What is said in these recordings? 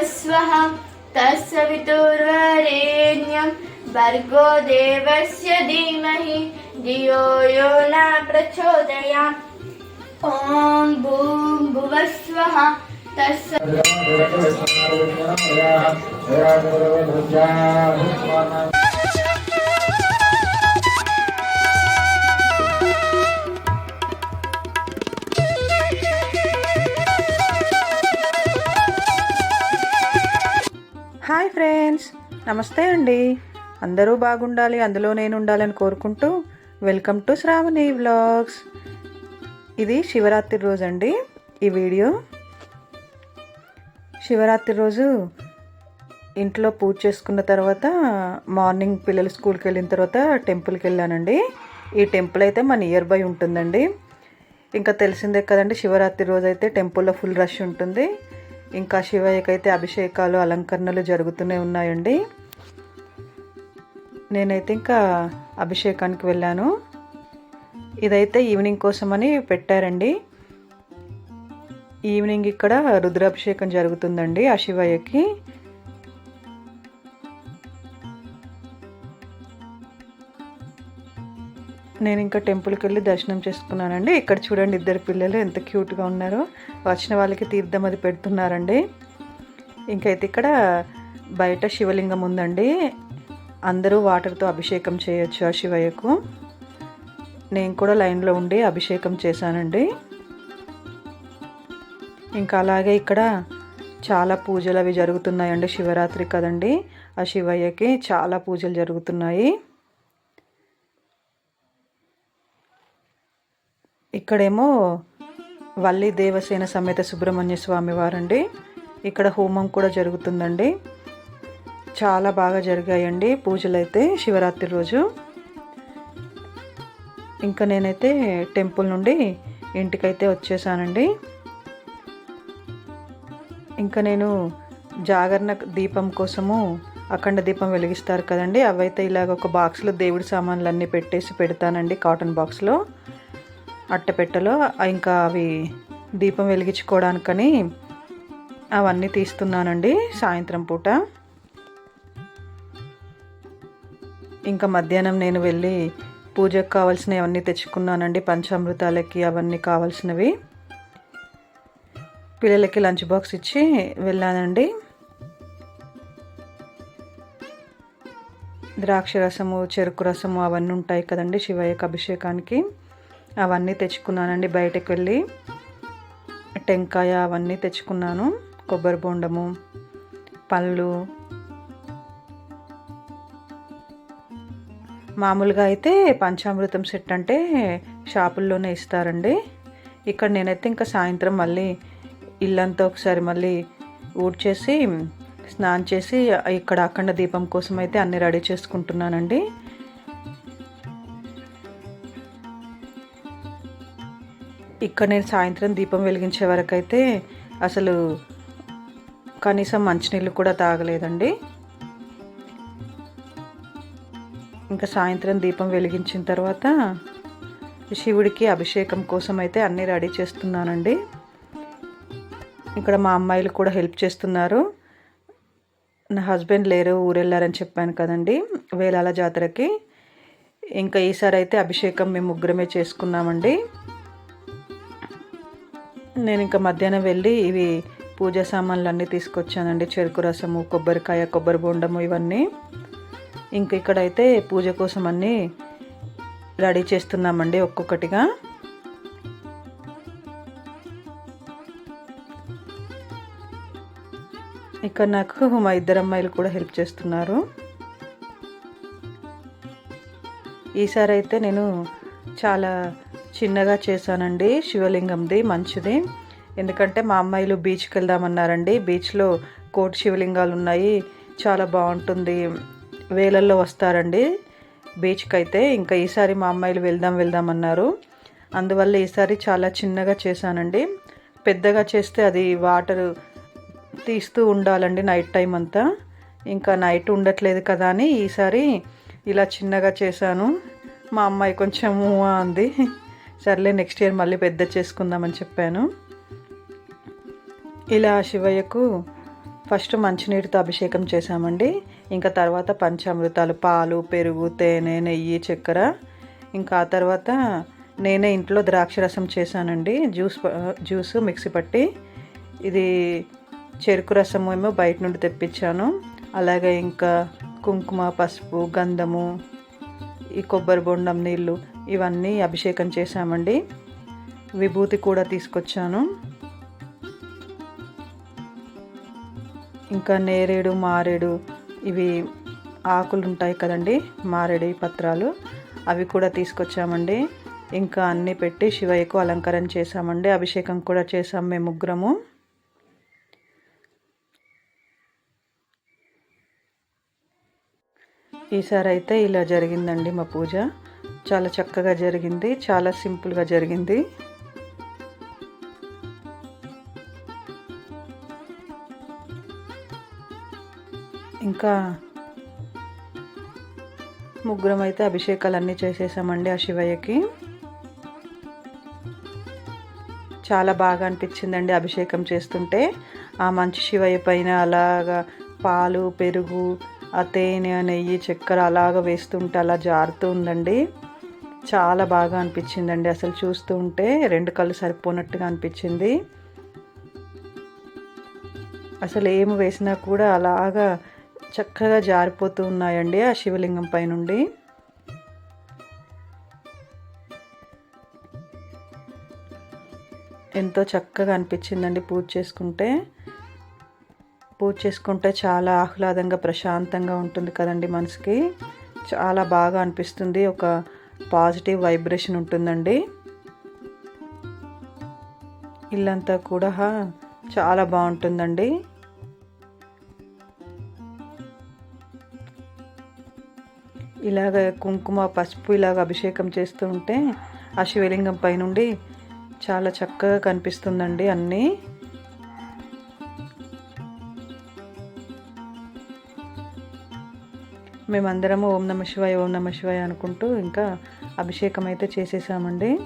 भुवस्वः तत्सवितुर्वरेण्यं भर्गो देवस्य धीमहि धियो यो न प्रचोदयात्। ॐ भूं भुवस्वः तत्स నమస్తే అండి. అందరూ బాగుండాలి అందులో నేను ఉండాలని కోరుకుంటూ వెల్కమ్ టు శ్రావణి వ్లాగ్స్. ఇది శివరాత్రి రోజు అండి ఈ వీడియో శివరాత్రి రోజు ఇంట్లో పూజ చేసుకున్న తర్వాత మార్నింగ్ పిల్లలు స్కూల్కి వెళ్ళిన తర్వాత టెంపుల్కి వెళ్ళానండి. ఈ టెంపుల్ అయితే మన నియర్ బై ఉంటుందండి. ఇంకా తెలిసిందే కదండి శివరాత్రి రోజు అయితే టెంపుల్లో ఫుల్ రష్ ఉంటుంది. ఇంకా శివయ్యకైతే అభిషేకాలు అలంకరణలు జరుగుతూనే ఉన్నాయండి. నేనైతే ఇంకా అభిషేకానికి వెళ్ళాను. ఇదైతే ఈవినింగ్ కోసమని పెట్టారండి. ఈవినింగ్ ఇక్కడ రుద్రాభిషేకం జరుగుతుందండి ఆ శివయ్యకి. నేను ఇంకా టెంపుల్కి వెళ్ళి దర్శనం చేసుకున్నానండి. ఇక్కడ చూడండి ఇద్దరు పిల్లలు ఎంత క్యూట్గా ఉన్నారో. వచ్చిన వాళ్ళకి తీర్థం అది పెడుతున్నారండి. ఇంకైతే ఇక్కడ బయట శివలింగం ఉందండి. అందరూ వాటర్తో అభిషేకం చేయొచ్చు ఆ శివయ్యకు. నేను కూడా లైన్లో ఉండి అభిషేకం చేశానండి. ఇంకా అలాగే ఇక్కడ చాలా పూజలు అవి జరుగుతున్నాయండి శివరాత్రి కదండి. ఆ శివయ్యకి చాలా పూజలు జరుగుతున్నాయి. ఇక్కడేమో వల్లి దేవసేన సమేత సుబ్రహ్మణ్య స్వామి వారండి. ఇక్కడ హోమం కూడా జరుగుతుందండి. చాలా బాగా జరిగాయండి పూజలు అయితే శివరాత్రి రోజు. ఇంకా నేనైతే టెంపుల్ నుండి ఇంటికైతే వచ్చేసానండి. ఇంకా నేను జాగరణ దీపం కోసము అఖండ దీపం వెలిగిస్తారు కదండి అవైతే ఇలాగ ఒక బాక్స్లో దేవుడి సామాన్లు అన్నీ పెట్టేసి పెడతానండి కాటన్ బాక్స్లో. అట్టపెట్టెలో ఇంకా అవి దీపం వెలిగించుకోవడానికని అవన్నీ తీస్తున్నానండి సాయంత్రం పూట. ఇంకా మధ్యాహ్నం నేను వెళ్ళి పూజకు కావాల్సినవి అవన్నీ తెచ్చుకున్నానండి. పంచామృతాలకి అవన్నీ కావాల్సినవి. పిల్లలకి లంచ్ బాక్స్ ఇచ్చి వెళ్ళానండి. ద్రాక్ష రసము చెరుకు రసము అవన్నీ ఉంటాయి కదండి శివయ్యకు అభిషేకానికి. అవన్నీ తెచ్చుకున్నానండి బయటకు వెళ్ళి. టెంకాయ అవన్నీ తెచ్చుకున్నాను. కొబ్బరి బొండము పళ్ళు మామూలుగా అయితే పంచామృతం సెట్ అంటే షాపుల్లోనే ఇస్తారండి. ఇక్కడ నేనైతే ఇంకా సాయంత్రం మళ్ళీ ఇల్లంతా ఒకసారి మళ్ళీ ఊడ్చేసి స్నానం చేసి ఇక్కడ అఖండ దీపం కోసం అయితే అన్నీ రెడీ చేసుకుంటున్నానండి. ఇక్కడ నేను సాయంత్రం దీపం వెలిగించే వరకు అయితే అసలు కనీసం మంచినీళ్ళు కూడా తాగలేదండి. ఇంకా సాయంత్రం దీపం వెలిగించిన తర్వాత శివుడికి అభిషేకం కోసం అయితే అన్నీ రెడీ చేస్తున్నానండి. ఇక్కడ మా అమ్మాయిలు కూడా హెల్ప్ చేస్తున్నారు. నా హస్బెండ్ లేరు ఊరెళ్ళారని చెప్పాను కదండి వేలాల జాతరకి. ఇంకా ఈసారి అయితే అభిషేకం మేము ముగ్గురమే చేసుకున్నామండి. నేను ఇంకా మధ్యాహ్నం వెళ్ళి ఇవి పూజా సామాన్లు అన్నీ తీసుకొచ్చానండి. చెరుకు రసము కొబ్బరికాయ కొబ్బరి బొండము ఇవన్నీ. ఇంక ఇక్కడైతే పూజ కోసం అన్నీ రెడీ చేస్తున్నామండి ఒక్కొక్కటిగా. ఇక్కడ నాకు మా ఇద్దరు అమ్మాయిలు కూడా హెల్ప్ చేస్తున్నారు. ఈసారి అయితే నేను చాలా చిన్నగా చేశానండి శివలింగంది మంచిది. ఎందుకంటే మా అమ్మాయిలు బీచ్కి వెళ్దామన్నారండి బీచ్లో కోటి శివలింగాలు ఉన్నాయి చాలా బాగుంటుంది. వేలల్లో వస్తారండి. బీచ్కి అయితే ఇంకా ఈసారి మా అమ్మాయిలు వెళ్దాం వెళ్దాం అన్నారు. అందువల్ల ఈసారి చాలా చిన్నగా చేశానండి. పెద్దగా చేస్తే అది వాటర్ తీస్తూ ఉండాలండి నైట్ టైం అంతా. ఇంకా నైట్ ఉండట్లేదు కదా అని ఈసారి ఇలా చిన్నగా చేశాను. మా అమ్మాయి కొంచెం అంది. సర్లే నెక్స్ట్ ఇయర్ మళ్ళీ పెద్ద చేసుకుందామని చెప్పాను. ఇలా శివయ్యకు ఫస్ట్ మంచినీటితో అభిషేకం చేశామండి. ఇంకా తర్వాత పంచామృతాలు పాలు పెరుగు తేనె నెయ్యి చక్కెర. ఇంకా ఆ తర్వాత నేనే ఇంట్లో ద్రాక్ష రసం చేశానండి. జ్యూస్ జ్యూస్ మిక్సీ పట్టి ఇది చెరుకు రసం ఏమో బయట నుండి తెప్పించాను. అలాగే ఇంకా కుంకుమ పసుపు గంధము ఈ కొబ్బరి బొండం నీళ్ళు ఇవన్నీ అభిషేకం చేశామండి. విభూతి కూడా తీసుకొచ్చాను. ఇంకా నేరేడు మారేడు ఇవి ఆకులు ఉంటాయి కదండి మారేడు పత్రాలు. అవి కూడా తీసుకొచ్చామండి. ఇంకా అన్నీ పెట్టి శివయ్యకు అలంకరణ చేశామండి. అభిషేకం కూడా చేసాం మేము ముగ్గురము. ఈసారి అయితే ఇలా జరిగిందండి మా పూజ. చాలా చక్కగా జరిగింది చాలా సింపుల్గా జరిగింది. ఇంకా ముగ్గురం అయితే అభిషేకాలన్నీ చేసేసామండి ఆ శివయ్యకి. చాలా బాగా అనిపించిందండి అభిషేకం చేస్తుంటే. ఆ మంచి శివయ్య పైన అలాగా పాలు పెరుగు ఆ తేనె నెయ్యి చక్కెర అలాగ వేస్తుంటే అలా జారుతూ ఉందండి. చాలా బాగా అనిపించిందండి అసలు చూస్తూ ఉంటే. రెండు కళ్ళు సరిపోనట్టుగా అనిపించింది. అసలు ఏమి వేసినా కూడా అలాగా చక్కగా జారిపోతూ ఉన్నాయండి ఆ శివలింగం పైనుండి. ఎంతో చక్కగా అనిపించిందండి పూజ చేసుకుంటే. పూజ చేసుకుంటే చాలా ఆహ్లాదంగా ప్రశాంతంగా ఉంటుంది కదండి మనసుకి. చాలా బాగా అనిపిస్తుంది. ఒక పాజిటివ్ వైబ్రేషన్ ఉంటుందండి. ఇల్లంతా కూడా చాలా బాగుంటుందండి. ఇలాగ కుంకుమ పసుపు ఇలాగ అభిషేకం చేస్తూ ఉంటే ఆ శివలింగం పైనుండి చాలా చక్కగా కనిపిస్తుందండి అన్నీ. మేమందరము ఓం నమ శివాయ ఓం నమ శివాయ అనుకుంటూ ఇంకా అభిషేకం అయితే చేసేసామండి.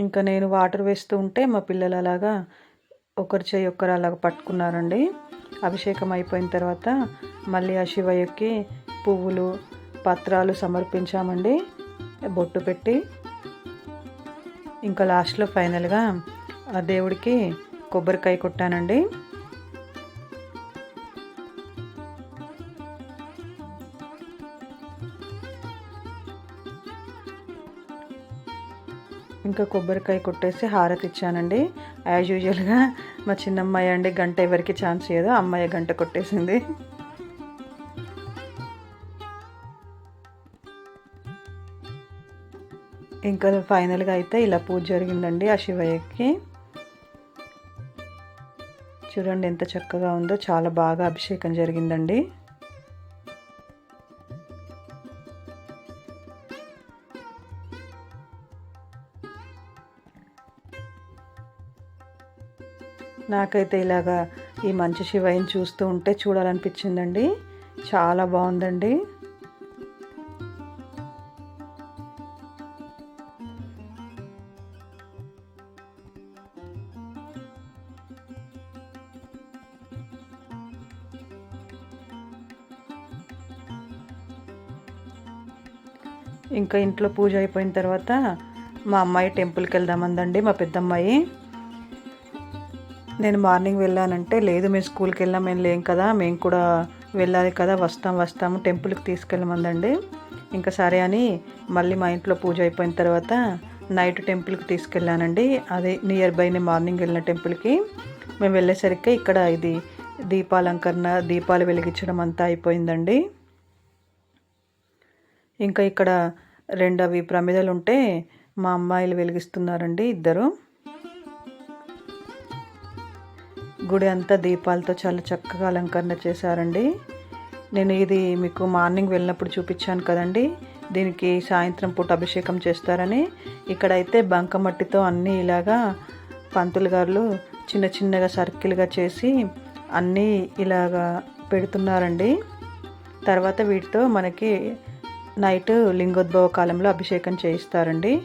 ఇంకా నేను వాటర్ వేస్తూ ఉంటే మా పిల్లలు అలాగా ఒకరి చేయి ఒకరు అలాగ పట్టుకున్నారండి. అభిషేకం అయిపోయిన తర్వాత మళ్ళీ ఆ శివయ్యకి పువ్వులు పత్రాలు సమర్పించామండి. బొట్టు పెట్టి ఇంకా లాస్ట్లో ఫైనల్గా ఆ దేవుడికి కొబ్బరికాయ కొట్టానండి. ఇంకా కొబ్బరికాయ కొట్టేసి హారతి ఇచ్చానండి. యాజ్ యూజువల్గా మా చిన్నమ్మాయి అండి గంట ఎవరికి ఛాన్స్ ఇయ్యదు అమ్మాయి గంట కొట్టేసింది. ఇంకా ఫైనల్గా అయితే ఇలా పూజ జరిగిందండి ఆ శివయ్యకి. చూడండి ఎంత చక్కగా ఉందో చాలా బాగా అభిషేకం జరిగిందండి. నాకైతే ఇలాగా ఈ మంచి శివయ్యని చూస్తూ ఉంటే చూడాలనిపించిందండి. చాలా బాగుందండి. ఇంకా ఇంట్లో పూజ అయిపోయిన తర్వాత మా అమ్మాయి టెంపుల్కి వెళ్దామందండి మా పెద్దమ్మాయి. నేను మార్నింగ్ వెళ్ళానంటే లేదు మేము స్కూల్కి వెళ్ళాం మేము లేం కదా మేము కూడా వెళ్ళాలి కదా వస్తాం వస్తాము టెంపుల్కి తీసుకెళ్ళమందండి. ఇంకా సరే అని మళ్ళీ మా ఇంట్లో పూజ అయిపోయిన తర్వాత నైట్ టెంపుల్కి తీసుకెళ్ళానండి. అదే నియర్ బైనే మార్నింగ్ వెళ్ళిన టెంపుల్కి. మేము వెళ్ళేసరికి ఇక్కడ ఇది దీపాలంకరణ దీపాలు వెలిగించడం అంతా అయిపోయిందండి. ఇంకా ఇక్కడ రెండు అవి ప్రమిదలు ఉంటే మా అమ్మాయిలు వెలిగిస్తున్నారండి ఇద్దరు. గుడి అంతా దీపాలతో చాలా చక్కగా అలంకరణ చేశారండి. నేను ఇది మీకు మార్నింగ్ వెళ్ళినప్పుడు చూపించాను కదండి. దీనికి సాయంత్రం పూట అభిషేకం చేస్తారని. ఇక్కడైతే బంకమట్టితో అన్నీ ఇలాగా పంతులు గారు చిన్న చిన్నగా సర్కిల్గా చేసి అన్నీ ఇలాగా పెడుతున్నారండి. తర్వాత వీటితో మనకి నైట్ లింగోద్భవ కాలంలో అభిషేకం చేయిస్తారండి.